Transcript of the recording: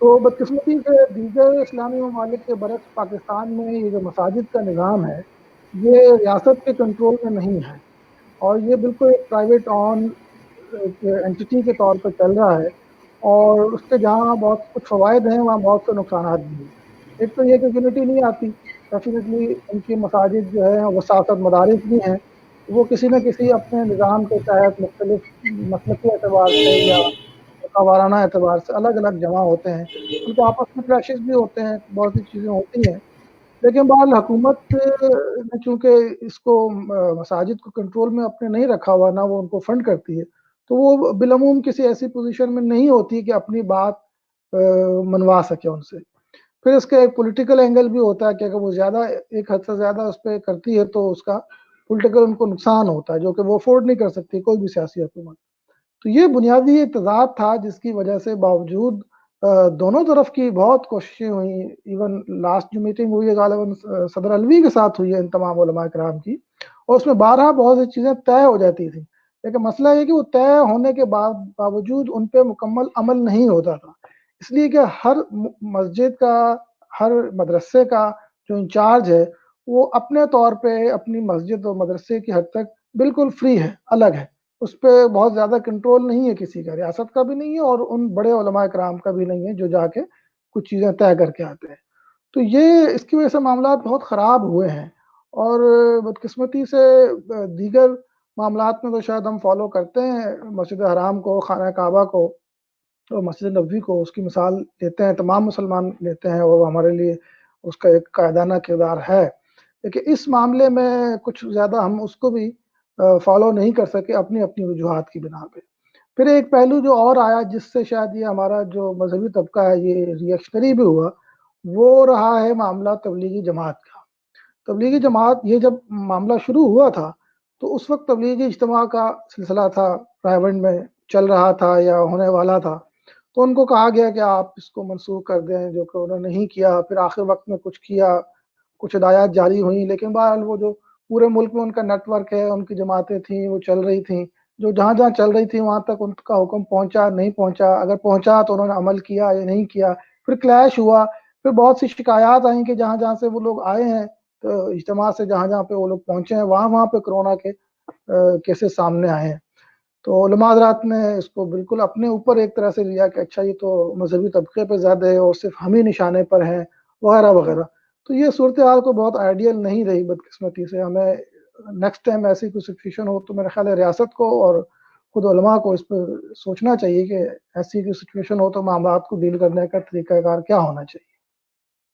तो बदकस्मती से दीगर इस्लामी ममालिक के बरक्स पाकिस्तान में ये जो मसाजिद का निज़ाम है, ये रियासत के कंट्रोल में नहीं है। और ये बिल्कुल एक प्राइवेट ऑन एंटिटी के तौर पर चल रहा है और उसके जहाँ बहुत कुछ फ़वाद हैं, वहाँ बहुत से नुकसान भी हैं। एक तो ये कि यूनिटी नहीं आती डेफिनेटली उनकी मसाजिद जो है वो साथ मदारस भी हैं। वो किसी न किसी अपने निज़ाम के तहत मुख्तलिफ़ मसलकी एतबार से या वाराना एतबार से अलग अलग जमा होते हैं। उनको आपस में क्लैशेज भी होते हैं, बहुत सी चीज़ें होती हैं। लेकिन बहरहाल हुकूमत ने चूँकि इसको मसाजिद को कंट्रोल में अपने नहीं रखा हुआ, ना वो उनको फंड करती है तो वो बिलमूम किसी ऐसी पोजीशन में नहीं होती कि अपनी बात मनवा सके उनसे। फिर इसका एक पॉलिटिकल एंगल भी होता है कि अगर वो ज़्यादा, एक हद से ज़्यादा उस पर करती है तो उसका पॉलिटिकल उनको नुकसान होता है, जो कि वो अफोर्ड नहीं कर सकती कोई भी सियासी हुकूमत। तो ये बुनियादी तजाद था जिसकी वजह से बावजूद दोनों तरफ़ की बहुत कोशिशें हुई। इवन लास्ट जो मीटिंग हुई है गालिबा सदर अलवी के साथ हुई है इन तमाम कराम की, और उसमें बारह बहुत सी चीज़ें तय हो जाती थी। लेकिन मसला ये कि वो तय होने के बाद, बावजूद उन पर मुकम्मल अमल नहीं होता था। इसलिए कि हर मस्जिद का, हर मदरसे का जो इंचार्ज है, वो अपने तौर पे अपनी मस्जिद और मदरसे की हद तक बिल्कुल फ्री है, अलग है। उस पर बहुत ज़्यादा कंट्रोल नहीं है किसी का, रियासत का भी नहीं है और उन बड़े कराम का भी नहीं है जो जाके कुछ चीज़ें तय करके आते हैं। तो ये इसकी वजह से मामला बहुत ख़राब हुए हैं और बदकस्मती से दीगर मामला में तो शायद हम फॉलो करते हैं, मस्जिद हराम को, खाना काबा को तो मस्जिद नबी को उसकी मिसाल लेते हैं, तमाम मुसलमान लेते हैं और हमारे लिए उसका एक कायदाना किरदार है। लेकिन इस मामले में कुछ ज़्यादा हम उसको भी फॉलो नहीं कर सके अपनी अपनी वजूहत की बिना पे। फिर एक पहलू जो और आया जिससे शायद ये हमारा जो मजहबी तबका है, ये रिएक्शनरी भी हुआ, वो रहा है मामला तबलीगी जमात का। तबलीगी जमात ये जब मामला शुरू हुआ था तो उस वक्त तबलीगी इज्तम का सिलसिला था प्राइवेट में चल रहा था या होने वाला था तो उनको कहा गया कि आप इसको मंसूख कर दें, जो कि उन्होंने नहीं किया, फिर आखिर वक्त में कुछ किया, कुछ हिदायत जारी हुई, लेकिन बहरहाल वो जो पूरे मुल्क में उनका नेटवर्क है, उनकी जमातें थी, वो चल रही थी। जो जहाँ जहाँ चल रही थी, वहाँ तक उनका हुक्म पहुँचा, नहीं पहुँचा। अगर पहुँचा तो उन्होंने अमल किया या नहीं किया। फिर क्लैश हुआ, फिर बहुत सी शिकायत आई कि जहाँ जहाँ से वो लोग आए हैं तो इज्तम से जहाँ जहाँ पे वो लोग पहुँचे हैं, वहाँ वहाँ पे कोरोना के केसेस सामने आए हैं। तो हजरात ने इसको बिल्कुल अपने ऊपर एक तरह से लिया कि अच्छा ये तो मजहबी तबके पर ज़्यादा है और सिर्फ़ हम ही निशाने पर हैं, वगैरह वगैरह। तो ये सूरत हाल को बहुत आइडियल नहीं रही बदकस्मती से। हमें नेक्स्ट टाइम ऐसी कोई सिचुएशन हो तो मेरे ख्याल है रियासत को और खुद को इस पर सोचना चाहिए कि ऐसी कोई सिचुएशन हो तो मामला को डील करने का तरीक़ाकार क्या होना चाहिए।